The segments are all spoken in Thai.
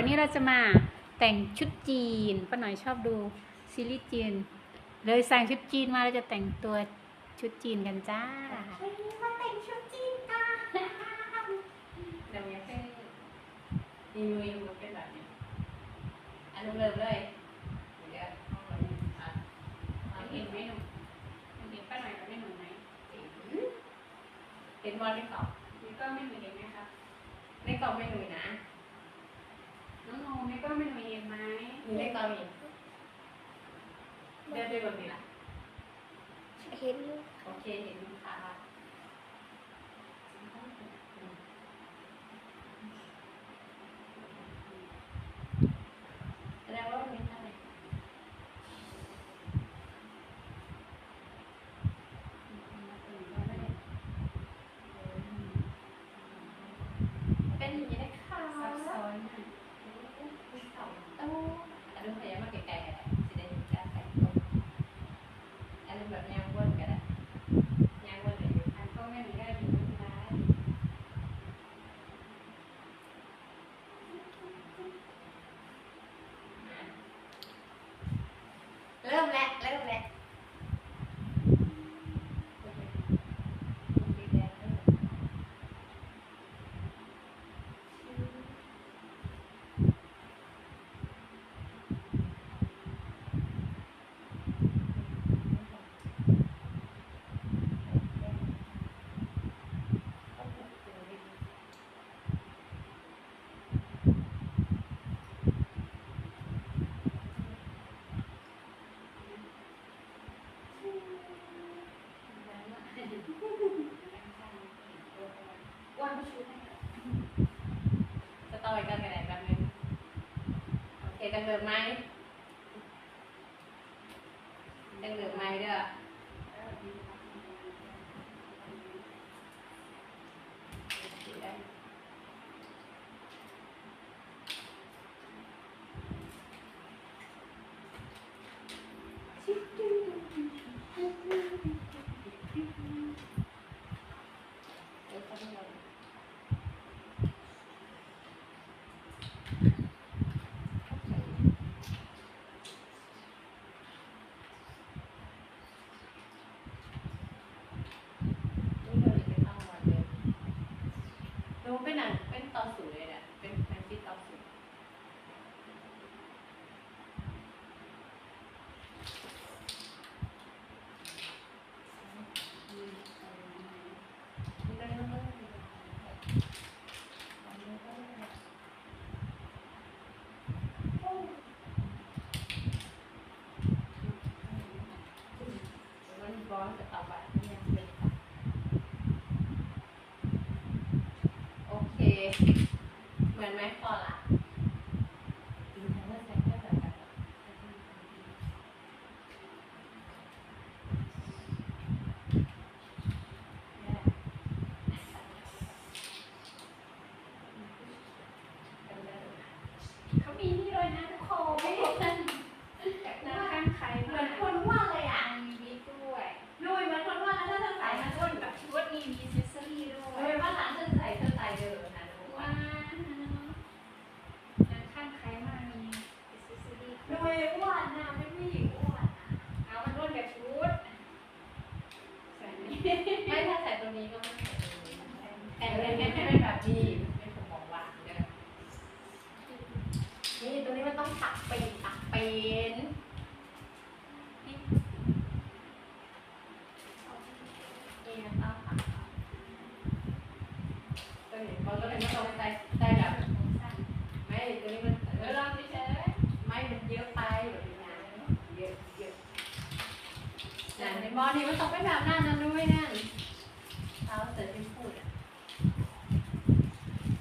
วันนี้เราจะมาแต่งชุดจีนป้าหน่อยชอบดูซีรีส์จีน เลยสั่งชุดจีนมาเราจะแต่งตัวชุดจีนกันจ้าวันนี้มาแต่งชุดจีนกันเดี๋ยวนี้แค่รีวิวรีวิวเป็นแบบนี้อันเริ่มเลยเดี๋ยวห้องเราอะเอาเห็เห็นนไหไหมมหนูเห็นป้าหน่อยกับแม่หนูไหมเห็นบอลในกล่องนี่ก็ไม่หนูเห็นไหมครับในกล่องไม่หนุ่ยนะ น้องโนนี่ก็ไม่หนูเห็นไหมมีในกล่องอีกเดินไปแบบนี้ล่ะเห็น โอเคเห็นค่ะแสดงว่ามันไม่ใช่ เป็นอย่างนี้นะคะ ซับซ้อน โอ้อารมณ์พยายามมาไกลๆกันแหละสิได้เห็นการแต่งตัวอารมณ์แบบยางวนกันแหละยางวนเลยอยู่ อันก็ไม่หนูได้ดีไม่ได้ เริ่มแล้วเริ่มแล้วสตอรี่กันกันไหนแบบนึง โอเคดังเดิมไหมดังเดิมไหมเด้อเดี๋ยวเขาไม่เอา นี่ก็เลยเป็นห้องวันเดิมดูเป็น หนูเป็นตอนงเลยเนี่ยเป็นหนังที่ตอนสูงมันร้อนจะต่อไปเนี่ยเป็น โอเค เห มือนไหมพอละดูทั้งเรื่องแสงก็แบบแบบเขามีนี่ด้วยนะทุกคนไม่หมดนั่น น้ำข้างใคร เหมือนคนว่าเลยอะ มีบิ๊กด้วย นุ้ยเหมือนคนว่าแล้วถ้าเธอใส่มาต้นแบบ ชุดนี้มีเซสซอรี่ด้ว เฮ้ ย ยว่าหลานเธอใส่เธอใส่เดิมนะนุ้ย ว้าวน้ำข้างใครมามีเซสซอรี่ นุ้ยอ้วนนะไม่ผู้หญิงอ้วนนะ เอามันร่วนกับชุดใส่ไหม ไม่ถ้าใส่ตัวนี้ก็ไม่ใส่ตัวนี้แต่เลยแค่ไม่เป็นแบบนี้เป็นผมบอกว่านี่ตัวนี้มันต้องตักเป็นตักเป็นนี่นี่มันต้องตักตัวนี้เขาก็เลยไม่ต้องใส่ใส่แบบไม่ตัวนี้มันเออลองดิเฉยไม่มันเยอะไปแบบนี้นะเยอะเยอะนั่นในมอนี่มันต้องเป็นแบบนั้นนะด้วยนั่นเขาเสร็จเป็นพูดอะ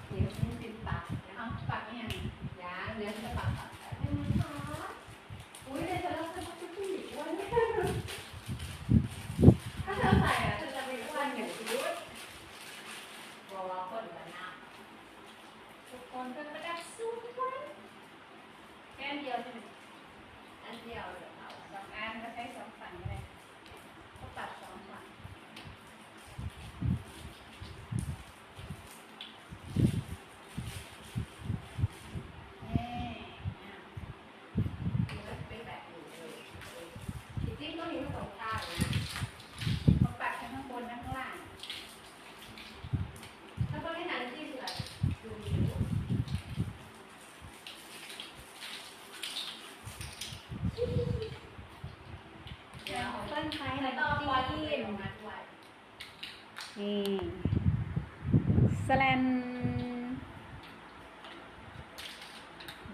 เดี๋ยวมันเป็นปากนะ เอาปากเนี่ย ยาเนื้อจะปากปากได้ไหมคะอุ้ยเดี๋ยวเธอต้องเป็นผู้หญิงอ้วนถ้าเธอใส่อะเธอจะเป็นอ้วนอย่างชุดบอกว่าคนเหมือนหน้า ทุก คนก็กระดับสู้ไว้แค่เดียวใช่ไหมอันเดียวเดี๋ยวเอาสองอันก็ใช้สองฝั่งก็ได้ก็ตัดสองฝั่งนี่ นี่สแลน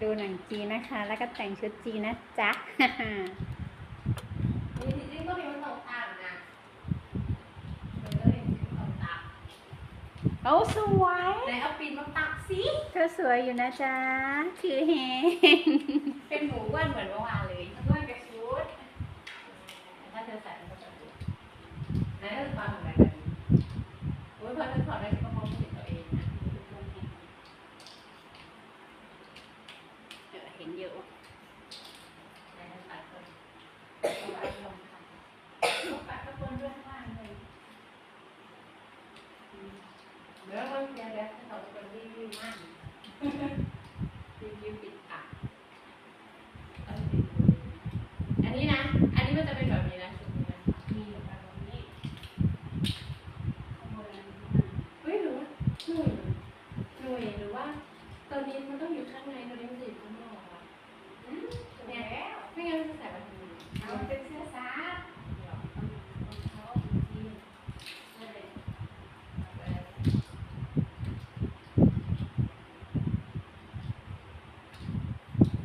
ดู หนังจีนนะคะ แล้วก็แต่งชุดจีนนะจ๊ะนี่จริงๆก็มีมันตกต่างนะเออตกต่างโอ้สวยไหนเอาปีนมาตักสิเธอสวยอยู่นะจ๊ะถือแฮงเป็นหมูอ้วนเหมือนเมื่อวานเลยอ้วนกับชุดถ้าเธอใส่มันก็จะดูไหนเธอฟังอะไรแบบนี้โอ้ยพอเธอถอดได้ก็มองไม่เห็นตัวเองนะ เออเห็นเยอะไหนเธอใส่คนเอาไว้ลงค่ะลงปัดกระโปรงด้วยข้างเลยเดี๋ยวมันยวเดี๋ยวจะต่อนรีวิวมากรีวิวปิดปากอันนี้นะ อันนี้มันจะเป็นแบบนี้นะชุดนี้นะมีแบบนี้เฮ้ยหรือว่าหน่ยหน่ยหรือว่าตัวนี้มันต้องอยู่ข้างในตัวนี้มันจะอยู่ข้างนอกอะเนี่ยไม่งั้นมันจะใส่มาทำไม เอาเป็นเสื้อซับ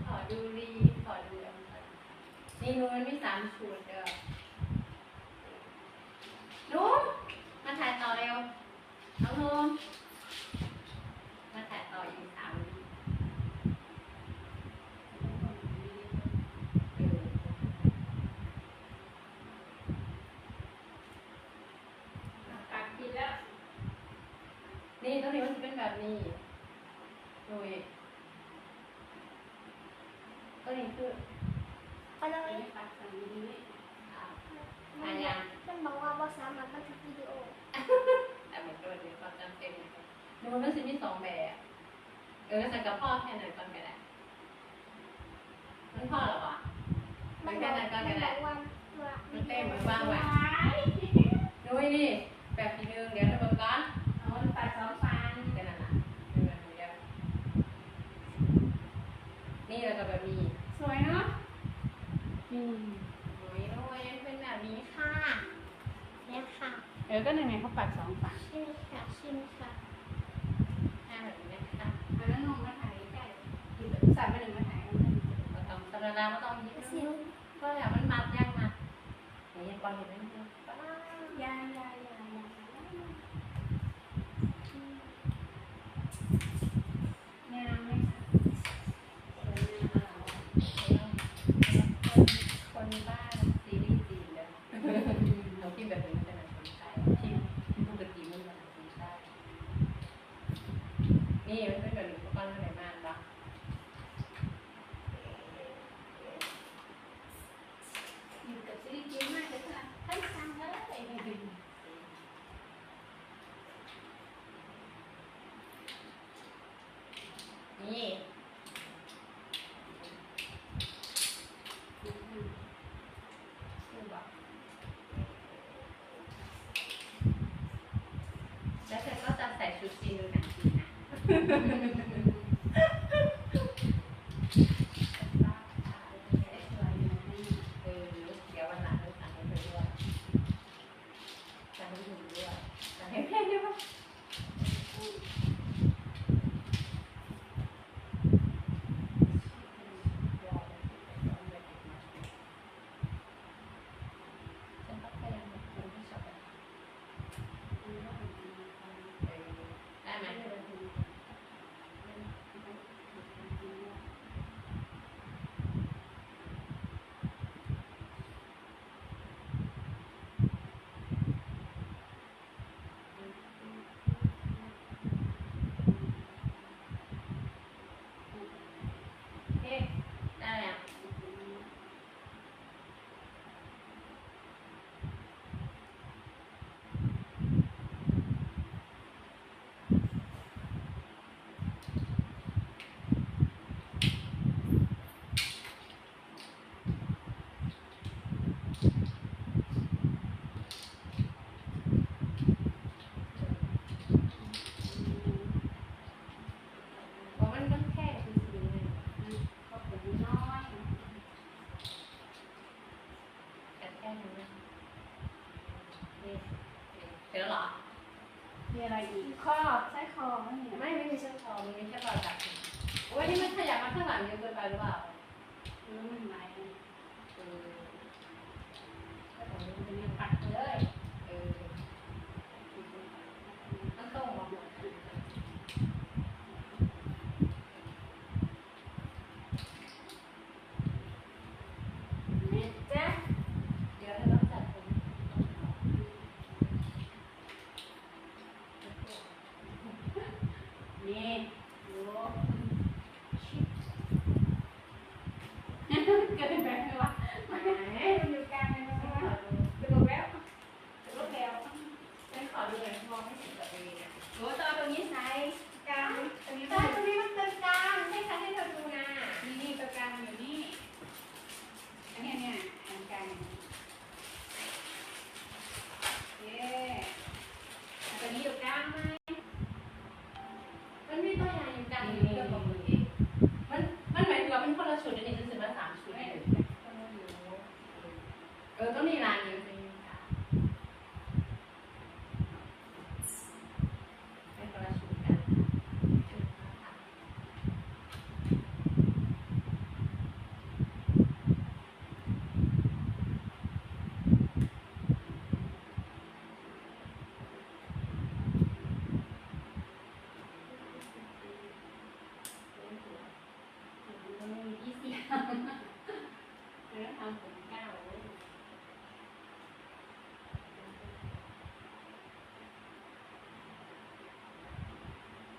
ขอดูรีขอดูอันนี้นี่นูมันมีสามชุดเด้อนูมาถ่ายต่อเร็วน้องนูมาถ่ายต่ออีกสามวิเออ ปากกินแล้ว นี่ตรงนี้มันจะเป็นแบบนี้ดูอีก ตัวนี้คือเอาเลยปากสั่งนี้อ่ามันมันบอกว่าบ่สามารถบันทึกวิดีโอแต่เหมือนตัวเดียวความจำเป็นนะครับดูมันจะมีสองแบบเออแต่กับพ่อแค่ไหนก่อนก็ได้มันพ่อเหรอวะมันแค่บอกนั้นก็มันได้บอกว่าว่ามันเต้นเหมือนว่างไว้ดูนี่แบบทีนึงเดี๋ยวจะเบิ่งก่อนเอาปากสองฟันเป็นนั่นน่ะเป็นแบบนี้เดียวนี่เราจะแบบนี้ สวยเนาะอืม โอ้ยโอ้ยเป็นแบบนี้ค่ะ เนี่ยค่ะ เออ ก็หนึ่งไงเขาปากสองฝั่งชิมค่ะชิมค่ะหน้าแบบนี้นะคะอันนั้นนมมาถ่ายใกล้ใส่มาหนึ่งมาถ่ายเราต้องธรรมดาก็ต้องยิ้มซิวก็แบบมันมัดยากมัดนี่ยังก่อนเห็นไหมเนี่ย ยายายายา งามไหมคะ คนบ้าซีรีส์จีนเลยเราคิดแบบนี้เป็นคนไทยที่ที่ปกติมันเป็นคนไทยนี่มันเป็นแบบนี้ก้อนเท่าไหร่มากปะ อยู่กับซีรีส์จีนมากเลยค่ะท่านสั่งเลย นี่แล้วเธอก็จะ ใส่ชุดจีนดูหนังจีนนะ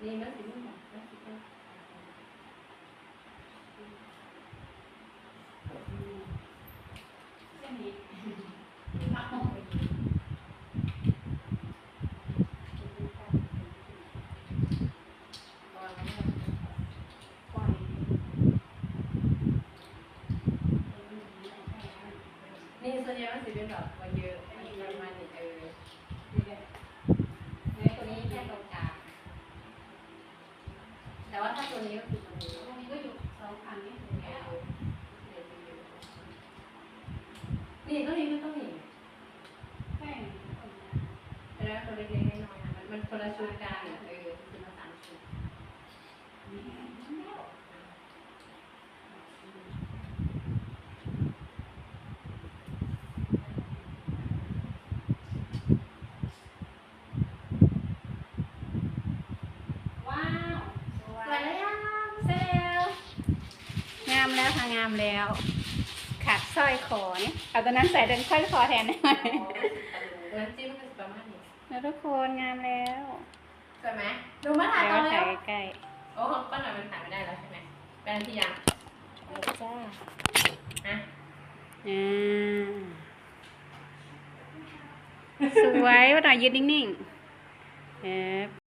你们怎么？ เด็นก็เรีนไม่ต้องเห็นใช่แล้วตัวเล็กๆน้อยๆมันมันคนละชุดกันเออคือมาสามชุดงามแล้วค่ะงามแล้ว ค่ะสร้อยคอเนี่ยเอาตอนนั้นใส่เดินสร้อยคอแทนได้ไหมน้ำจิ้มมันประมาณนี้แล้วทุกคนงามแล้วสวยไหมดูมาถ่ายตอนแล้วใกล้โอ้ป้าหน่อยมันถ่ายไม่ได้แล้วใช่ไหมเป็นที่ยังจ้าอะอ่าสวยว่าหน่อยยืนนิ่งๆเอ๊ะ